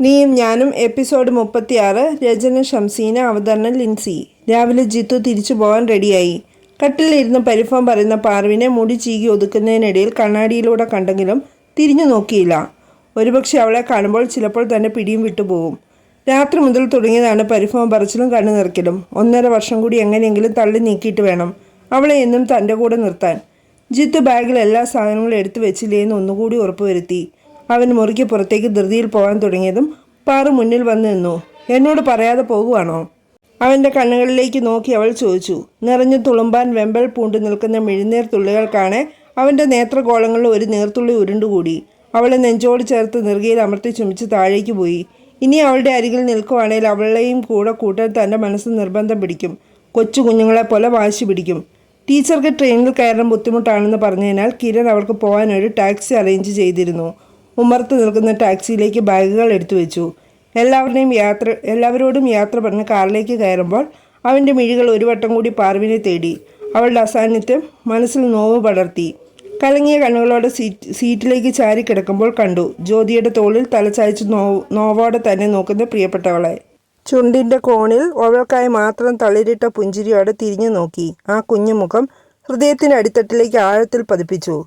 നീയും ഞാനും എപ്പിസോഡ് മുപ്പത്തിയാറ് രചന ഷംസീന അവതരണ ലിൻസി. രാവിലെ ജിത്തു തിരിച്ചു പോകാൻ റെഡിയായി. കട്ടിലിരുന്ന് പരിഭവം പറയുന്ന പാർവിനെ മുടി ചീകി ഒതുക്കുന്നതിനിടയിൽ കണ്ണാടിയിലൂടെ കണ്ടെങ്കിലും തിരിഞ്ഞു നോക്കിയില്ല. ഒരുപക്ഷെ അവളെ കാണുമ്പോൾ ചിലപ്പോൾ തന്നെ പിടിയും വിട്ടുപോകും രാത്രി മുതൽ തുടങ്ങിയതാണ് പരിഭവം പറച്ചിലും കണ്ണു നിറക്കലും ഒന്നര വർഷം കൂടി എങ്ങനെയെങ്കിലും തള്ളി നീക്കിയിട്ട് വേണം അവളെ എന്നും തന്റെ കൂടെ നിർത്താൻ. ജിത്ത് ബാഗിൽ എല്ലാ സാധനങ്ങളും എടുത്തു വെച്ചില്ലേ എന്ന് ഒന്നുകൂടി ഉറപ്പുവരുത്തി. അവൻ മുറിക്ക് പുറത്തേക്ക് ധൃതിയിൽ പോകാൻ തുടങ്ങിയതും പാറു മുന്നിൽ വന്നു നിന്നു. എന്നോട് പറയാതെ പോകുവാണോ? അവന്റെ കണ്ണുകളിലേക്ക് നോക്കി അവൾ ചോദിച്ചു. നിറഞ്ഞു തുളുമ്പാൻ വെമ്പൽ പൂണ്ടു നിൽക്കുന്ന മിഴുനീർ തുള്ളികൾ കാണെ അവന്റെ നേത്രഗോളങ്ങളിൽ ഒരു നീർത്തുള്ളി ഉരുണ്ടുകൂടി. അവളെ നെഞ്ചോട് ചേർത്ത് നെറുകയിൽ അമർത്തി ചുമിച്ച് താഴേക്ക് പോയി. ഇനി അവളുടെ അരികിൽ നിൽക്കുവാണെങ്കിൽ അവളെയും കൂടെ കൂട്ടാൻ തന്റെ മനസ്സ് നിർബന്ധം പിടിക്കും. കൊച്ചു കുഞ്ഞുങ്ങളെ പോലെ വാശി പിടിക്കും. ടീച്ചർക്ക് ട്രെയിനിൽ കയറാൻ ബുദ്ധിമുട്ടാണെന്ന് പറഞ്ഞതിനാൽ കിരൺ അവൾക്ക് പോകാനൊരു ടാക്സി അറേഞ്ച് ചെയ്തിരുന്നു. ഉമ്മർത്ത് നിൽക്കുന്ന ടാക്സിയിലേക്ക് ബാഗുകൾ എടുത്തു വെച്ചു. എല്ലാവരുടെയും യാത്ര എല്ലാവരോടും യാത്ര പറഞ്ഞ് കാറിലേക്ക് കയറുമ്പോൾ അവന്റെ മിഴികൾ ഒരു വട്ടം കൂടി പാർവിനെ തേടി. അവളുടെ അസാന്നിധ്യം മനസ്സിൽ നോവ് പടർത്തി. കലങ്ങിയ കണ്ണുകളോടെ സീറ്റ് സീറ്റിലേക്ക് ചാരി കിടക്കുമ്പോൾ കണ്ടു. ജ്യോതിയുടെ തോളിൽ തലചായ്ച്ച് നോ നോവോടെ തന്നെ നോക്കുന്ന പ്രിയപ്പെട്ടവളെ. ചുണ്ടിന്റെ കോണിൽ അവൾക്കായി മാത്രം തളിരിട്ട പുഞ്ചിരിയോടെ തിരിഞ്ഞു നോക്കി. ആ കുഞ്ഞുമുഖം ഹൃദയത്തിന്റെ അടിത്തട്ടിലേക്ക് ആഴത്തിൽ പതിപ്പിച്ചു.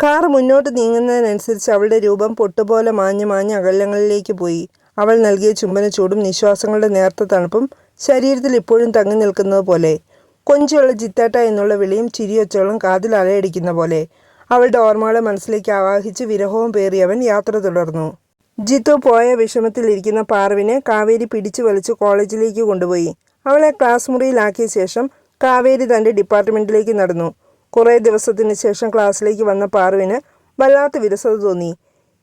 കാർ മുന്നോട്ട് നീങ്ങുന്നതിനനുസരിച്ച് അവളുടെ രൂപം പൊട്ടുപോലെ മാഞ്ഞ് മാഞ്ഞ് അകലങ്ങളിലേക്ക് പോയി. അവൾ നൽകിയ ചുംബന ചൂടും നിശ്വാസങ്ങളുടെ നേർത്ത തണുപ്പും ശരീരത്തിൽ ഇപ്പോഴും തങ്ങി നിൽക്കുന്നത് പോലെ. കൊഞ്ചുള്ള ജിത്താട്ട എന്നുള്ള വിളിയും ചിരിയൊച്ചോളം കാതിൽ അലയടിക്കുന്ന പോലെ. അവളുടെ ഓർമ്മകളെ മനസ്സിലേക്ക് ആവാഹിച്ച് വിരഹവും പേറിയവൻ യാത്ര തുടർന്നു. ജിത്തു പോയ വിഷമത്തിലിരിക്കുന്ന പാർവിനെ കാവേരി പിടിച്ചു വലിച്ച് കോളേജിലേക്ക് കൊണ്ടുപോയി. അവളെ ക്ലാസ് മുറിയിലാക്കിയ ശേഷം കാവേരി തന്റെ ഡിപ്പാർട്ട്മെന്റിലേക്ക് നടന്നു. കുറേ ദിവസത്തിന് ശേഷം ക്ലാസ്സിലേക്ക് വന്ന പാർവിന് വല്ലാത്ത വിരസത തോന്നി.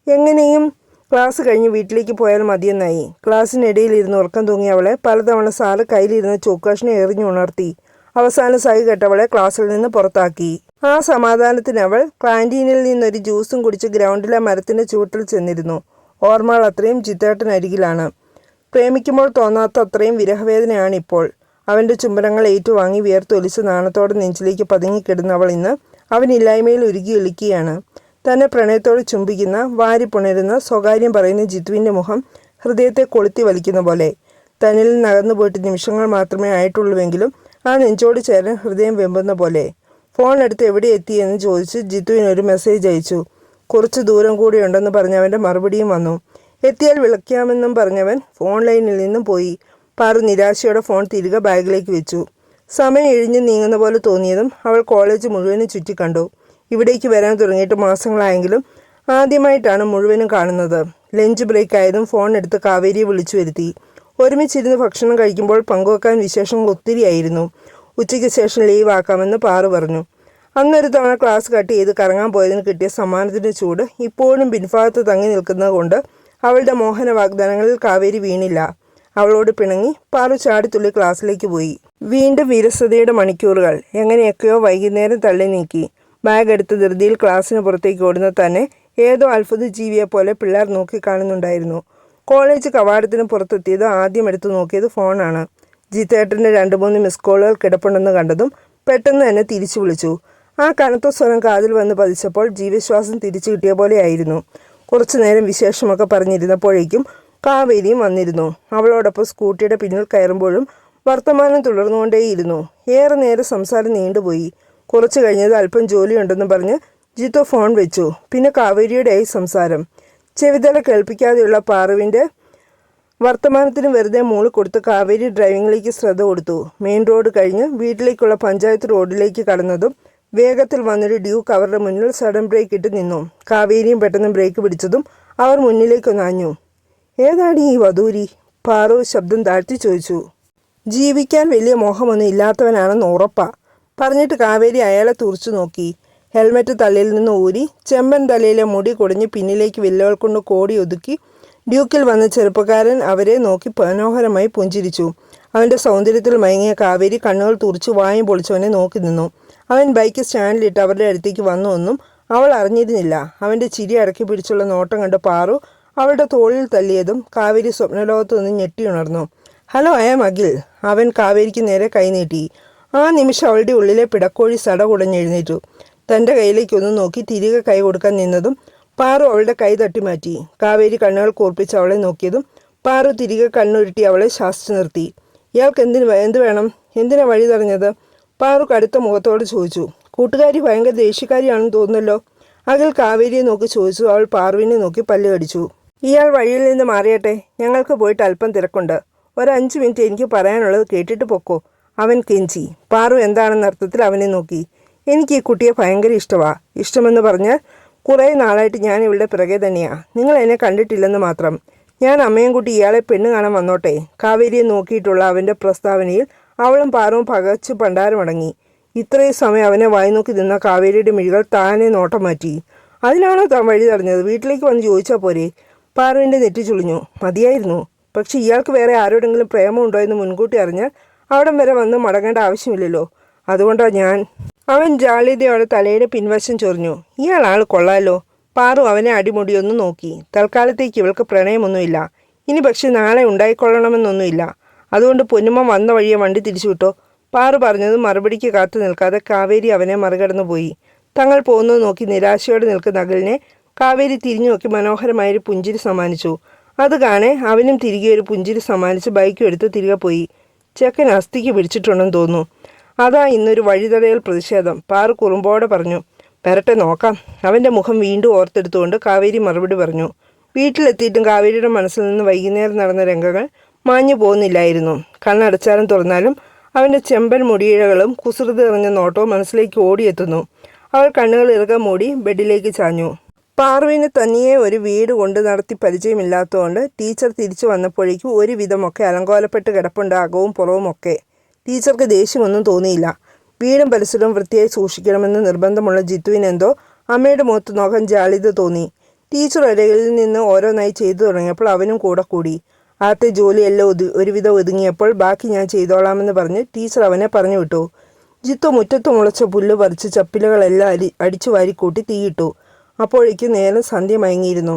എങ്ങനെയും ക്ലാസ് കഴിഞ്ഞ് വീട്ടിലേക്ക് പോയാൽ മതിയെന്നായി. ക്ലാസ്സിനിടയിലിരുന്ന് ഉറക്കം തൂങ്ങി അവളെ പലതവണ സാറ് കയ്യിലിരുന്ന് ചോക്കാഷിനെ എറിഞ്ഞു ഉണർത്തി. അവസാനം സഹി കെട്ടവളെ ക്ലാസ്സിൽ നിന്ന് പുറത്താക്കി. ആ സമാധാനത്തിന് അവൾ ക്യാന്റീനിൽ നിന്നൊരു ജ്യൂസും കുടിച്ച് ഗ്രൗണ്ടിലെ മരത്തിന്റെ ചുവട്ടിൽ ചെന്നിരുന്നു. ഓർമ്മകൾ അത്രയും ചിത്തേട്ടനരികിലാണ് പ്രേമിക്കുമ്പോൾ തോന്നാത്ത അത്രയും വിരഹവേദനയാണ് ഇപ്പോൾ അവന്റെ ചുംബനങ്ങൾ ഏറ്റുവാങ്ങി വിയർത്തൊലിച്ച് നാണത്തോടെ നെഞ്ചിലേക്ക് പതുങ്ങിക്കിടുന്ന അവൾ ഇന്ന് അവനില്ലായ്മയിൽ ഉരുകി ഒലിക്കുകയാണ് തന്നെ പ്രണയത്തോടെ ചുംബിക്കുന്ന വാരി പുണരുന്ന സ്വകാര്യം പറയുന്ന ജിത്തുവിന്റെ മുഖം ഹൃദയത്തെ കൊളുത്തി വലിക്കുന്ന പോലെ. തന്നിൽ നകന്നു പോയിട്ട് നിമിഷങ്ങൾ മാത്രമേ ആയിട്ടുള്ളൂവെങ്കിലും ആ നെഞ്ചോട് ചേരാൻ ഹൃദയം വെമ്പുന്ന പോലെ. ഫോൺ എടുത്ത് എവിടെ എത്തി എന്ന് ചോദിച്ച് ജിത്തുവിനൊരു മെസ്സേജ് അയച്ചു. കുറച്ച് ദൂരം കൂടി കൂടിയുണ്ടെന്ന് പറഞ്ഞവന്റെ മറുപടിയും വന്നു. എത്തിയാൽ വിളിക്കാമെന്നും പറഞ്ഞവൻ ഫോൺ ലൈനിൽ നിന്നും പോയി. പാറു നിരാശയോടെ ഫോൺ തിരികെ ബാഗിലേക്ക് വെച്ചു. സമയം ഇഴിഞ്ഞു നീങ്ങുന്ന പോലെ തോന്നിയതും അവൾ കോളേജ് മുഴുവനും ചുറ്റിക്കണ്ടു ഇവിടേക്ക് വരാൻ തുടങ്ങിയിട്ട് മാസങ്ങളായെങ്കിലും ആദ്യമായിട്ടാണ് മുഴുവനും കാണുന്നത്. ലഞ്ച് ബ്രേക്ക് ആയതും ഫോൺ എടുത്ത് കാവേരിയെ വിളിച്ചു വരുത്തി. ഒരുമിച്ചിരുന്ന് ഭക്ഷണം കഴിക്കുമ്പോൾ പങ്കുവെക്കാൻ വിശേഷങ്ങൾ ഒത്തിരിയായിരുന്നു ഉച്ചയ്ക്ക് ശേഷം ലീവ് ആക്കാമെന്ന് പാറു പറഞ്ഞു. അന്നൊരു തവണ ക്ലാസ് കട്ട് ചെയ്ത് കറങ്ങാൻ പോയതിന് കിട്ടിയ സമ്മാനത്തിന്റെ ചൂട് ഇപ്പോഴും പിൻഭാഗത്ത് തങ്ങി നിൽക്കുന്നത് കൊണ്ട് അവളുടെ മോഹന വാഗ്ദാനങ്ങളിൽ കാവേരി വീണില്ല. അവളോട് പിണങ്ങി പാറു ചാടിത്തുള്ളി ക്ലാസ്സിലേക്ക് പോയി. വീണ്ടും വിരസതയുടെ മണിക്കൂറുകൾ എങ്ങനെയൊക്കെയോ വൈകുന്നേരം തള്ളി നീക്കി. ബാഗ് എടുത്ത് ധൃതിയിൽ ക്ലാസ്സിന് പുറത്തേക്ക് ഓടുന്ന തന്നെ ഏതോ അത്ഭുത ജീവിയെ പോലെ പിള്ളേർ നോക്കി കാണുന്നുണ്ടായിരുന്നു കോളേജ് കവാടത്തിന് പുറത്തെത്തിയത് ആദ്യം എടുത്തു നോക്കിയത് ഫോണാണ്. ജിത്തേട്ടന്റെ രണ്ട് മൂന്ന് മിസ് കോളുകൾ കിടപ്പുണ്ടെന്ന് കണ്ടതും പെട്ടെന്ന് തന്നെ തിരിച്ചു വിളിച്ചു. ആ കനത്ത സ്വരം കാതിൽ വന്ന് പതിച്ചപ്പോൾ ജീവശ്വാസം തിരിച്ചു കിട്ടിയ പോലെയായിരുന്നു. കുറച്ചു നേരം വിശേഷമൊക്കെ പറഞ്ഞിരുന്നപ്പോഴേക്കും കാവേരിയും വന്നിരുന്നു. അവളോടൊപ്പം സ്കൂട്ടിയുടെ പിന്നിൽ കയറുമ്പോഴും വർത്തമാനം തുടർന്നുകൊണ്ടേയിരുന്നു. ഏറെ നേരം സംസാരം നീണ്ടുപോയി. കുറച്ചു കഴിഞ്ഞത് അല്പം ജോലിയുണ്ടെന്ന് പറഞ്ഞ് ജിത്തു ഫോൺ വെച്ചു. പിന്നെ കാവേരിയുടെയായി സംസാരം. ചെവിതല കേൾപ്പിക്കാതെയുള്ള പാറുവിന്റെ വർത്തമാനത്തിന് വെറുതെ മൂളി കൊടുത്ത് കാവേരി ഡ്രൈവിംഗിലേക്ക് ശ്രദ്ധ കൊടുത്തു. മെയിൻ റോഡ് കഴിഞ്ഞ് വീട്ടിലേക്കുള്ള പഞ്ചായത്ത് റോഡിലേക്ക് കടന്നതും വേഗത്തിൽ വന്നൊരു ഡ്യൂക്ക് അവരുടെ മുന്നിൽ സഡൻ ബ്രേക്ക് ഇട്ട് നിന്നു. കാവേരിയും പെട്ടെന്ന് ബ്രേക്ക് പിടിച്ചതും അവർ മുന്നിലേക്കൊന്ന് ഏതാടി ഈ വധൂരി? പാറു ശബ്ദം താഴ്ത്തി ചോദിച്ചു. ജീവിക്കാൻ വലിയ മോഹമൊന്നും ഇല്ലാത്തവനാണെന്ന് ഉറപ്പാ. പറഞ്ഞിട്ട് കാവേരി അയാളെ തുറച്ചു നോക്കി. ഹെൽമെറ്റ് തലയിൽ നിന്ന് ഊരി ചെമ്പൻ തലയിലെ മുടി കൊടിഞ്ഞ് പിന്നിലേക്ക് വില്ലകൾ കൊണ്ട് കോടി ഒതുക്കി ഡ്യൂക്കിൽ വന്ന ചെറുപ്പക്കാരൻ അവരെ നോക്കി മനോഹരമായി പുഞ്ചിരിച്ചു. അവന്റെ സൗന്ദര്യത്തിൽ മയങ്ങിയ കാവേരി കണ്ണുകൾ തുറച്ച് വായും പൊളിച്ചവനെ നോക്കി നിന്നു. അവൻ ബൈക്ക് സ്റ്റാൻഡിലിട്ട് അവരുടെ അടുത്തേക്ക് വന്നു ഒന്നും അവൾ അറിഞ്ഞിരുന്നില്ല. അവന്റെ ചിരി അടക്കി പിടിച്ചുള്ള നോട്ടം കണ്ട് പാറു അവളുടെ തോളിൽ തല്ലിയതും കാവേരി സ്വപ്നലോകത്തു നിന്ന് ഞെട്ടിയുണർന്നു ഹലോ ആം അഖിൽ. അവൻ കാവേരിക്ക് നേരെ കൈനീട്ടി ആ നിമിഷം അവളുടെ ഉള്ളിലെ പിടക്കോഴി സട കുടഞ്ഞെഴുന്നേറ്റു തന്റെ കയ്യിലേക്കൊന്ന് നോക്കി തിരികെ കൈ കൊടുക്കാൻ നിന്നതും പാറു അവളുടെ കൈ തട്ടി മാറ്റി. കാവേരി കണ്ണുകൾ കൂർപ്പിച്ച് അവളെ നോക്കിയതും പാറു തിരികെ കണ്ണുരുട്ടി അവളെ ശാസിച്ചു നിർത്തി. ഇയാൾക്ക് എന്തിന് എന്ത് വേണം? എന്തിനാ വഴി തടഞ്ഞത്? പാറു കടുത്ത മുഖത്തോട് ചോദിച്ചു. കൂട്ടുകാരി ഭയങ്കര ദേഷ്യക്കാരിയാണെന്ന് തോന്നുന്നല്ലോ. അകൽ കാവേരിയെ നോക്കി ചോദിച്ചു. അവൾ പാറുവിനെ നോക്കി പല്ല് കടിച്ചു. ഇയാൾ വഴിയിൽ നിന്ന് മാറിയട്ടെ. ഞങ്ങൾക്ക് പോയിട്ട് അല്പം തിരക്കുണ്ട്. ഒരു അഞ്ച് മിനിറ്റ് എനിക്ക് പറയാനുള്ളത് കേട്ടിട്ട് പൊക്കോ. അവൻ കെഞ്ചി. പാറു എന്താണെന്ന അർത്ഥത്തിൽ അവനെ നോക്കി. എനിക്ക് ഈ കുട്ടിയെ ഭയങ്കര ഇഷ്ടമാ ഇഷ്ടമെന്ന് പറഞ്ഞാൽ കുറേ നാളായിട്ട് ഞാൻ ഇവളുടെ പിറകെ തന്നെയാണ് നിങ്ങൾ എന്നെ കണ്ടിട്ടില്ലെന്ന് മാത്രം. ഞാൻ അമ്മയും കുട്ടി ഇയാളെ പെണ്ണ് കാണാൻ വന്നോട്ടെ. കാവേരിയെ നോക്കിയിട്ടുള്ള അവന്റെ പ്രസ്താവനയിൽ അവളും പാറവും പകച്ചു പണ്ടാരമടങ്ങി ഇത്രയും സമയം അവനെ വായി നോക്കി നിന്ന കാവേരിയുടെ മിഴികൾ താനെ നോട്ടം മാറ്റി. അതിനാണോ താൻ വഴി തടഞ്ഞത്? വീട്ടിലേക്ക് വന്ന് ചോദിച്ചാൽ പോരെ. പാറുവിന്റെ നെറ്റി ചുളിഞ്ഞു. മതിയായിരുന്നു. പക്ഷെ ഇയാൾക്ക് വേറെ ആരോടെങ്കിലും പ്രേമമുണ്ടോ എന്ന് മുൻകൂട്ടി അറിഞ്ഞാൽ അവിടം വരെ വന്ന് മടങ്ങേണ്ട ആവശ്യമില്ലല്ലോ. അതുകൊണ്ടാണ് ഞാൻ. അവൻ ജാളിതയോടെ തലയുടെ പിൻവശം ചൊറിഞ്ഞു. ഇയാൾ ആൾ കൊള്ളാലോ. പാറു അവനെ അടിമുടിയൊന്ന് നോക്കി. തൽക്കാലത്തേക്ക് ഇവൾക്ക് പ്രണയമൊന്നുമില്ല. ഇനി പക്ഷെ നാളെ ഉണ്ടായിക്കൊള്ളണമെന്നൊന്നുമില്ല. അതുകൊണ്ട് പൊന്നുമ്മ വന്ന വഴിയെ വണ്ടി തിരിച്ചുവിട്ടോ. പാറു പറഞ്ഞത് മറുപടിക്ക് കാത്തു നിൽക്കാതെ കാവേരി അവനെ മറികടന്നു പോയി തങ്ങൾ പോകുന്നത് നോക്കി നിരാശയോടെ നിൽക്കുന്ന അകലിനെ കാവേരി തിരിഞ്ഞു നോക്കി മനോഹരമായൊരു പുഞ്ചിരി സമ്മാനിച്ചു. അത് കാണെ അവനും തിരികെ ഒരു പുഞ്ചിരി സമ്മാനിച്ച് ബൈക്കും എടുത്ത് തിരികെ പോയി. ചെക്കൻ അസ്ഥിക്ക് പിടിച്ചിട്ടുണ്ടെന്ന് തോന്നുന്നു. അതാ ഇന്നൊരു വഴിതടയൽ പ്രതിഷേധം. പാറു കുറുമ്പോടെ പറഞ്ഞു പെരട്ടെ നോക്കാം. അവന്റെ മുഖം വീണ്ടും ഓർത്തെടുത്തുകൊണ്ട് കാവേരി മറുപടി പറഞ്ഞു വീട്ടിലെത്തിയിട്ടും കാവേരിയുടെ മനസ്സിൽ നിന്ന് വൈകുന്നേരം നടന്ന രംഗങ്ങൾ മാഞ്ഞു പോകുന്നില്ലായിരുന്നു. കണ്ണടച്ചാലും തുറന്നാലും അവന്റെ ചെമ്പൻ മുടിയിഴകളും കുസൃതി എറിഞ്ഞ നോട്ടവും മനസ്സിലേക്ക് ഓടിയെത്തുന്നു. അവൾ കണ്ണുകൾ ഇറുക മൂടി ബെഡിലേക്ക് ചാഞ്ഞു. പാർവിന് തനിയെ ഒരു വീട് കൊണ്ട് നടത്തി പരിചയമില്ലാത്തതുകൊണ്ട് ടീച്ചർ തിരിച്ചു വന്നപ്പോഴേക്കും ഒരു വിധമൊക്കെ അലങ്കോലപ്പെട്ട് കിടപ്പുണ്ട് അകവും പുറവുമൊക്കെ ടീച്ചർക്ക് ദേഷ്യമൊന്നും തോന്നിയില്ല. വീടും പരിസരവും വൃത്തിയായി സൂക്ഷിക്കണമെന്ന് നിർബന്ധമുള്ള ജിത്തുവിനെന്തോ അമ്മയുടെ മുഖത്ത് നോക്കാൻ ജാളിത തോന്നി. ടീച്ചർ ഇടയിൽ നിന്ന് ഓരോന്നായി ചെയ്തു തുടങ്ങിയപ്പോൾ അവനും കൂടെ കൂടി. ആദ്യത്തെ ജോലിയെല്ലാം ഒതു ഒരുവിധം ഒതുങ്ങിയപ്പോൾ ബാക്കി ഞാൻ ചെയ്തോളാമെന്ന് പറഞ്ഞ് ടീച്ചർ അവനെ പറഞ്ഞു വിട്ടു ജിത്തു മുറ്റത്ത് മുളച്ച പുല്ല് പറിച്ച് ചപ്പിലകളെല്ലാം അരി അടിച്ചു വാരിക്കൂട്ടി തീയിട്ടു. അപ്പോഴേക്കും നേരം സന്ധ്യ മയങ്ങിയിരുന്നു.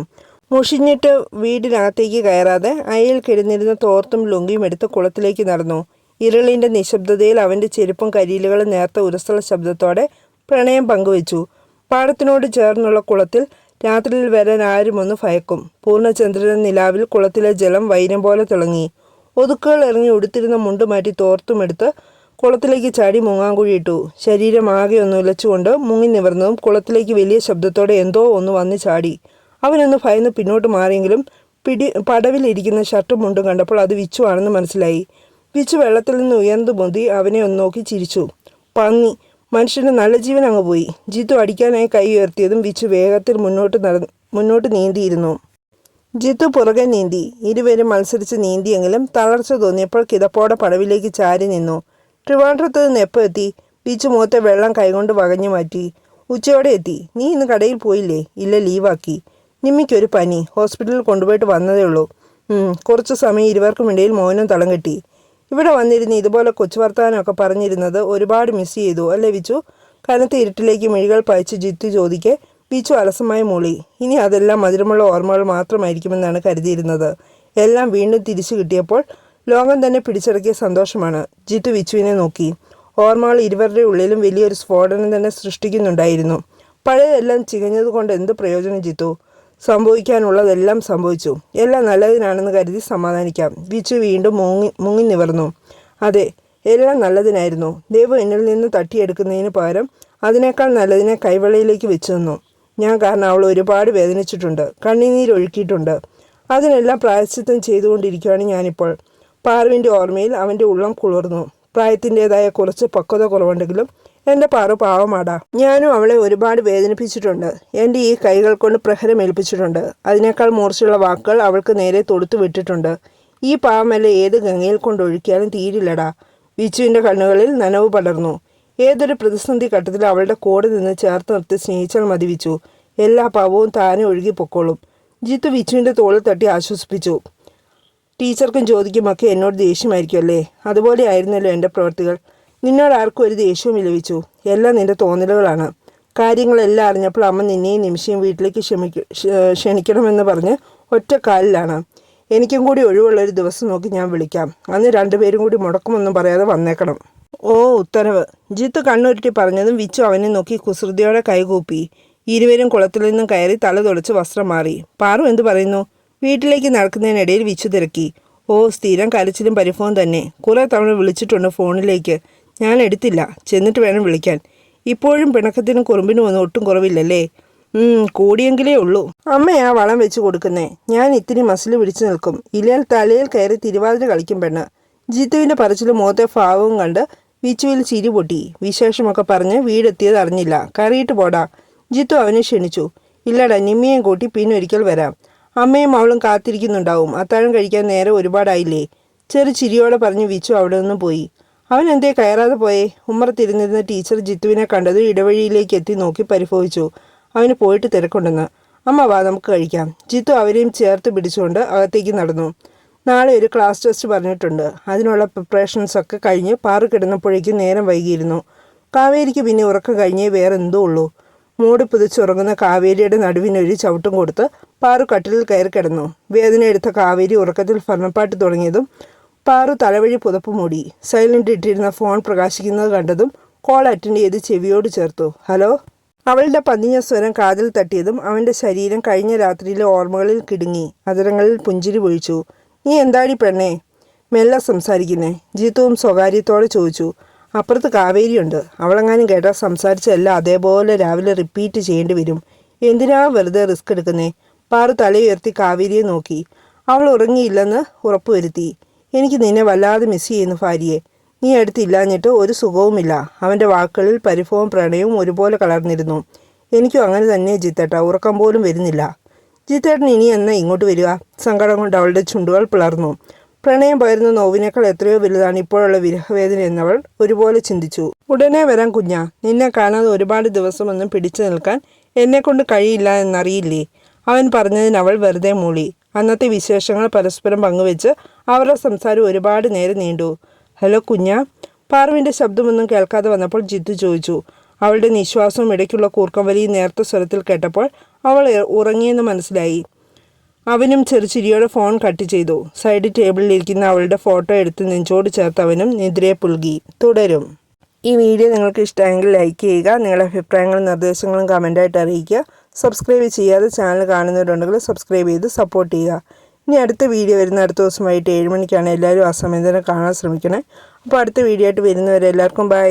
മുഷിഞ്ഞിട്ട് വീടിനകത്തേക്ക് കയറാതെ അയൽ കിടന്നിരുന്ന തോർത്തും ലുങ്കിയും എടുത്ത് കുളത്തിലേക്ക് നടന്നു. ഇരളിന്റെ നിശബ്ദതയിൽ അവന്റെ ചെരുപ്പും കരിയിലുകളും നേർത്ത ഉരസല ശബ്ദത്തോടെ പ്രണയം പങ്കുവച്ചു. പാടത്തിനോട് ചേർന്നുള്ള കുളത്തിൽ രാത്രിയിൽ വരാൻ ആരും ഒന്ന് ഭയക്കും. പൂർണചന്ദ്രൻ നിലാവിൽ കുളത്തിലെ ജലം വൈരം പോലെ തിളങ്ങി. ഒതുക്കുകൾ ഇറങ്ങി ഉടുത്തിരുന്ന മുണ്ടുമാറ്റി തോർത്തുമെടുത്ത് കുളത്തിലേക്ക് ചാടി മുങ്ങാങ്കുഴിയിട്ടു ശരീരം ആകെ ഒന്ന് ഉലച്ചുകൊണ്ട് മുങ്ങി നിവർന്നതും കുളത്തിലേക്ക് വലിയ ശബ്ദത്തോടെ എന്തോ ഒന്ന് വന്ന് ചാടി. അവനൊന്ന് ഭയന്ന് പിന്നോട്ട് മാറിയെങ്കിലും പിടി പടവിലിരിക്കുന്ന ഷർട്ടും മുണ്ടും കണ്ടപ്പോൾ അത് വിച്ചു ആണെന്ന് മനസ്സിലായി. വിച്ചു വെള്ളത്തിൽ നിന്ന് ഉയർന്നു പൊന്തി അവനെ ഒന്ന് നോക്കി ചിരിച്ചു. പന്നി മനുഷ്യന്റെ നല്ല ജീവൻ അങ്ങ് പോയി. ജിത്തു അടിക്കാനായി കൈ ഉയർത്തിയതും വിച്ചു വേഗത്തിൽ മുന്നോട്ട് നട മുന്നോട്ട് നീന്തിയിരുന്നു. ജിത്തു പുറകെ നീന്തി. ഇരുവരും മത്സരിച്ച് നീന്തിയെങ്കിലും തളർച്ച തോന്നിയപ്പോൾ കിതപ്പോടെ പടവിലേക്ക് ചാരി നിന്നു. ട്രിവാൻഡ്രത്ത് നിന്ന് എപ്പോൾ എത്തി? ബീച്ച് മുഖത്തെ വെള്ളം കൈകൊണ്ട് വകഞ്ഞു മാറ്റി. ഉച്ചയോടെ എത്തി. നീ ഇന്ന് കടയിൽ പോയില്ലേ? ഇല്ല ലീവാക്കി. നിമ്മിക്കൊരു പനി. ഹോസ്പിറ്റലിൽ കൊണ്ടുപോയിട്ട് വന്നതേ ഉള്ളൂ. കുറച്ച് സമയം ഇരുവർക്കും ഇടയിൽ മൗനം തളം കെട്ടി. ഇവിടെ വന്നിരുന്ന് ഇതുപോലെ കൊച്ചു വർത്താനമൊക്കെ പറഞ്ഞിരുന്നത് ഒരുപാട് മിസ് ചെയ്തു. അല്ലേ വിച്ചു കനത്ത ഇരുട്ടിലേക്ക് മിഴികൾ പയച്ച് ജിത്തു ചോദിക്കെ ബീച്ചു അലസമായി മൂളി. ഇനി അതെല്ലാം മധുരമുള്ള ഓർമ്മകൾ മാത്രമായിരിക്കുമെന്നാണ് കരുതിയിരുന്നത്. എല്ലാം വീണ്ടും തിരിച്ചു കിട്ടിയപ്പോൾ ലോകം തന്നെ പിടിച്ചടക്കിയ സന്തോഷമാണ്. ജിത്തു വിച്ചുവിനെ നോക്കി. ഓർമ്മകൾ ഇരുവരുടെ ഉള്ളിലും വലിയൊരു സ്ഫോടനം തന്നെ സൃഷ്ടിക്കുന്നുണ്ടായിരുന്നു. പഴയതെല്ലാം ചികഞ്ഞതുകൊണ്ട് എന്ത് പ്രയോജനം ജിത്തു? സംഭവിക്കാനുള്ളതെല്ലാം സംഭവിച്ചു. എല്ലാം നല്ലതിനാണെന്ന് കരുതി സമാധാനിക്കാം. വിച്ചു വീണ്ടും മുങ്ങി മുങ്ങി നിവർന്നു. അതെ എല്ലാം നല്ലതിനായിരുന്നു. ദൈവം എന്നിൽ നിന്ന് തട്ടിയെടുക്കുന്നതിന് പകരം അതിനേക്കാൾ നല്ലതിനെ കൈവെള്ളയിലേക്ക് വെച്ചു തന്നു ഞാൻ കാരണം അവൾ ഒരുപാട് വേദനിച്ചിട്ടുണ്ട്. കണ്ണിനീരൊഴുക്കിയിട്ടുണ്ട്. അതിനെല്ലാം പ്രായശ്ചിത്തം ചെയ്തുകൊണ്ടിരിക്കുകയാണ് ഞാനിപ്പോൾ. പാറുവിന്റെ ഓർമ്മയിൽ അവന്റെ ഉള്ളം കുളിർന്നു. പ്രായത്തിന്റെതായ കുറച്ച് പക്വത കുറവുണ്ടെങ്കിലും എന്റെ പാറു പാവമാടാ. ഞാനും അവളെ ഒരുപാട് വേദനിപ്പിച്ചിട്ടുണ്ട്. എന്റെ ഈ കൈകൾ കൊണ്ട് പ്രഹരം ഏൽപ്പിച്ചിട്ടുണ്ട്. അതിനേക്കാൾ മൂർച്ചയുള്ള വാക്കുകൾ അവൾക്ക് നേരെ തൊടുത്തു വിട്ടിട്ടുണ്ട്. ഈ പാവമല്ല ഏത് ഗംഗയിൽ കൊണ്ടൊഴുക്കിയാലും തീരില്ലടാ. വിച്ചുവിന്റെ കണ്ണുകളിൽ നനവ് പടർന്നു. ഏതൊരു പ്രതിസന്ധി ഘട്ടത്തിൽ അവളുടെ കൂടെ നിന്ന് ചേർത്ത് നിർത്തി സ്നേഹിച്ചാൽ മതി വിച്ചു. എല്ലാ പാവവും താനെ ഒഴുകി പൊക്കോളും. ജിത്തു വിച്ചുവിന്റെ തോളിൽ തട്ടി ആശ്വസിപ്പിച്ചു. ടീച്ചർക്കും ജ്യോതിക്കുമൊക്കെ എന്നോട് ദേഷ്യമായിരിക്കും അല്ലേ അതുപോലെ ആയിരുന്നല്ലോ എന്റെ പ്രവൃത്തികൾ നിന്നോട് ആർക്കും ഒരു ദേഷ്യവും ലഭിച്ചു എല്ലാം നിന്റെ തോന്നലുകളാണ്. കാര്യങ്ങളെല്ലാം അറിഞ്ഞപ്പോൾ അമ്മ നിന്നെയും നിമിഷം വീട്ടിലേക്ക് ക്ഷമിക്ക ക്ഷ- ക്ഷണിക്കണമെന്ന് പറഞ്ഞ് ഒറ്റ കാലിലാണ് എനിക്കും കൂടി ഒഴിവുള്ള ഒരു ദിവസം നോക്കി ഞാൻ വിളിക്കാം. അന്ന് രണ്ടുപേരും കൂടി മുടക്കമൊന്നും പറയാതെ വന്നേക്കണം. ഓ ഉത്തരവ്. ജിത്ത് കണ്ണുരുട്ടി പറഞ്ഞതും വിച്ചു അവനെ നോക്കി കുസൃതിയോടെ കൈകൂപ്പി. ഇരുവരും കുളത്തിൽ നിന്നും കയറി തല തുടച്ച് വസ്ത്രം മാറി. പാറു എന്തു പറയുന്നു? വീട്ടിലേക്ക് നടക്കുന്നതിനിടയിൽ വിച്ചു തിരക്കി. ഓ സ്ഥിരം കരച്ചിലും പരിഭവം തന്നെ. കുറേ തവണ വിളിച്ചിട്ടുണ്ട് ഫോണിലേക്ക്. ഞാൻ എടുത്തില്ല. ചെന്നിട്ട് വേണം വിളിക്കാൻ. ഇപ്പോഴും പിണക്കത്തിനും കുറുമ്പിനും ഒന്നും ഒട്ടും കുറവില്ലല്ലേ? കൂടിയെങ്കിലേ ഉള്ളൂ. അമ്മയാ വളം വെച്ച് കൊടുക്കുന്നേ. ഞാൻ ഇത്തിരി മസിൽ പിടിച്ചു നിൽക്കും. ഇലയിൽ തലയിൽ കയറി തിരുവാതിര കളിക്കും പെണ്ണ്. ജിത്തുവിന്റെ പറച്ചിലും മുഖത്തെ ഭാവവും കണ്ട് വിച്ചുവിൽ ചിരി പൊട്ടി. വിശേഷമൊക്കെ പറഞ്ഞ് വീടെത്തിയത് അറിഞ്ഞില്ല. കറിയിട്ട് പോടാ. ജിത്തു അവനെ ക്ഷണിച്ചു. ഇല്ലടാ നിമ്മിയേയും കൂട്ടി പിന്നെ ഒരിക്കൽ വരാം. അമ്മയും അവളും കാത്തിരിക്കുന്നുണ്ടാവും. അത്താഴം കഴിക്കാൻ നേരെ ഒരുപാടായില്ലേ? ചെറു ചിരിയോടെ പറഞ്ഞു വിച്ചു അവിടെ നിന്ന് പോയി. അവൻ എന്തേ കയറാതെ പോയേ? ഉമ്മറത്തിരുന്നിരുന്ന ടീച്ചർ ജിത്തുവിനെ കണ്ടത് ഇടവഴിയിലേക്ക് എത്തി നോക്കി പരിഭവിച്ചു. അവന് പോയിട്ട് തിരക്കുണ്ടെന്ന്. അമ്മ വാ നമുക്ക് കഴിക്കാം. ജിത്തു അവരെയും ചേർത്ത് പിടിച്ചുകൊണ്ട് അകത്തേക്ക് നടന്നു. നാളെ ഒരു ക്ലാസ് ടെസ്റ്റ് പറഞ്ഞിട്ടുണ്ട്. അതിനുള്ള പ്രിപ്പറേഷൻസ് ഒക്കെ കഴിഞ്ഞ് പാറു കിടന്നപ്പോഴേക്കും നേരം വൈകിയിരുന്നു. കാവേരിക്ക് പിന്നെ ഉറക്കം കഴിഞ്ഞേ വേറെ എന്തോ ഉള്ളൂ. മൂടി പുതിച്ചുറങ്ങുന്ന കാവേരിയുടെ നടുവിനൊരു ചവിട്ടും കൊടുത്ത് പാറു കട്ടിലിൽ കയറി കിടന്നു. വേദന എടുത്ത കാവേരി ഉറക്കത്തിൽ ഭരണപ്പാട്ട് തുടങ്ങിയതും പാറു തലവഴി പുതപ്പ് മൂടി. സൈലന്റ് ഇട്ടിരുന്ന ഫോൺ പ്രകാശിക്കുന്നത് കണ്ടതും കോൾ അറ്റൻഡ് ചെയ്ത് ചെവിയോട് ചേർത്തു. ഹലോ? അവളുടെ പതിഞ്ഞ സ്വരം കാതിൽ തട്ടിയതും അവന്റെ ശരീരം കഴിഞ്ഞ രാത്രിയിലെ ഓർമ്മകളിൽ കിടുങ്ങി. അതിരങ്ങളിൽ പുഞ്ചിരി പൊഴിച്ചു. നീ എന്താടി പെണ്ണേ? മെല്ലെ സംസാരിക്കുന്നേ. ജീത്തുവും സ്വകാര്യത്തോടെ ചോദിച്ചു. അപ്പുറത്ത് കാവേരിയുണ്ട്. അവളെങ്ങാനും കേട്ടാൽ സംസാരിച്ചതെല്ലാം അതേപോലെ രാവിലെ റിപ്പീറ്റ് ചെയ്യേണ്ടി വരും. എന്തിനാ വെറുതെ റിസ്ക് എടുക്കുന്നേ? പാറു തലയുയർത്തി കാവേരിയെ നോക്കി. അവൾ ഉറങ്ങിയില്ലെന്ന് ഉറപ്പുവരുത്തി. എനിക്ക് നിന്നെ വല്ലാതെ മിസ് ചെയ്യുന്നു ഭാര്യയെ. നീ അടുത്തില്ലാഞ്ഞിട്ട് ഒരു സുഖവുമില്ല. അവന്റെ വാക്കുകളിൽ പരിഭവവും പ്രണയവും ഒരുപോലെ കലർന്നിരുന്നു. എനിക്കും അങ്ങനെ തന്നെ ജിത്തേട്ട. ഉറക്കം പോലും വരുന്നില്ല. ജിത്തേട്ടൻ ഇനി എന്നാ ഇങ്ങോട്ട് വരിക? സങ്കടം കൊണ്ട് അവളുടെ ചുണ്ടുകൾ പിളർന്നു. പ്രണയം പകരുന്ന നോവിനേക്കാൾ എത്രയോ വലുതാണ് ഇപ്പോഴുള്ള വിരഹവേദന എന്നവൾ ഒരുപോലെ ചിന്തിച്ചു. ഉടനെ വരാൻ കുഞ്ഞ. നിന്നെ കാണാതെ ഒരുപാട് ദിവസമൊന്നും പിടിച്ചു നിൽക്കാൻ എന്നെക്കൊണ്ട് കഴിയില്ല എന്നറിയില്ലേ? അവൻ പറഞ്ഞതിന് അവൾ വെറുതെ മൂളി. അന്നത്തെ വിശേഷങ്ങൾ പരസ്പരം പങ്കുവെച്ച് അവരുടെ സംസാരം ഒരുപാട് നേരം നീണ്ടു. ഹലോ കുഞ്ഞ. പാർവിന്റെ ശബ്ദമൊന്നും കേൾക്കാതെ വന്നപ്പോൾ ജിത്തു ചോദിച്ചു. അവളുടെ നിശ്വാസവും ഇടയ്ക്കുള്ള കൂർക്കം വലിയ നേർത്ത സ്വരത്തിൽ കേട്ടപ്പോൾ അവൾ ഉറങ്ങിയെന്ന് മനസ്സിലായി. അവനും ചെറുചിരിയോടെ ഫോൺ കട്ട് ചെയ്തു. സൈഡ് ടേബിളിലിരിക്കുന്ന അവളുടെ ഫോട്ടോ എടുത്ത് നെഞ്ചോട് ചേർത്ത് അവനും നിദ്രയെ പുൽകി. തുടരും. ഈ വീഡിയോ നിങ്ങൾക്ക് ഇഷ്ടമെങ്കിൽ ലൈക്ക് ചെയ്യുക നിങ്ങളുടെ അഭിപ്രായങ്ങളും നിർദ്ദേശങ്ങളും കമന്റായിട്ട് അറിയിക്കുക. സബ്സ്ക്രൈബ് ചെയ്യാതെ ചാനൽ കാണുന്നവരുണ്ടെങ്കിൽ സബ്സ്ക്രൈബ് ചെയ്ത് സപ്പോർട്ട് ചെയ്യുക. ഇനി അടുത്ത വീഡിയോ വരുന്ന അടുത്ത ദിവസം വൈകിട്ട് ഏഴ് മണിക്കാണ് എല്ലാവരും ആ സമയം തന്നെ കാണാൻ ശ്രമിക്കണേ. അപ്പോൾ അടുത്ത വീഡിയോ ആയിട്ട് വരുന്നവരെല്ലാവർക്കും ബൈ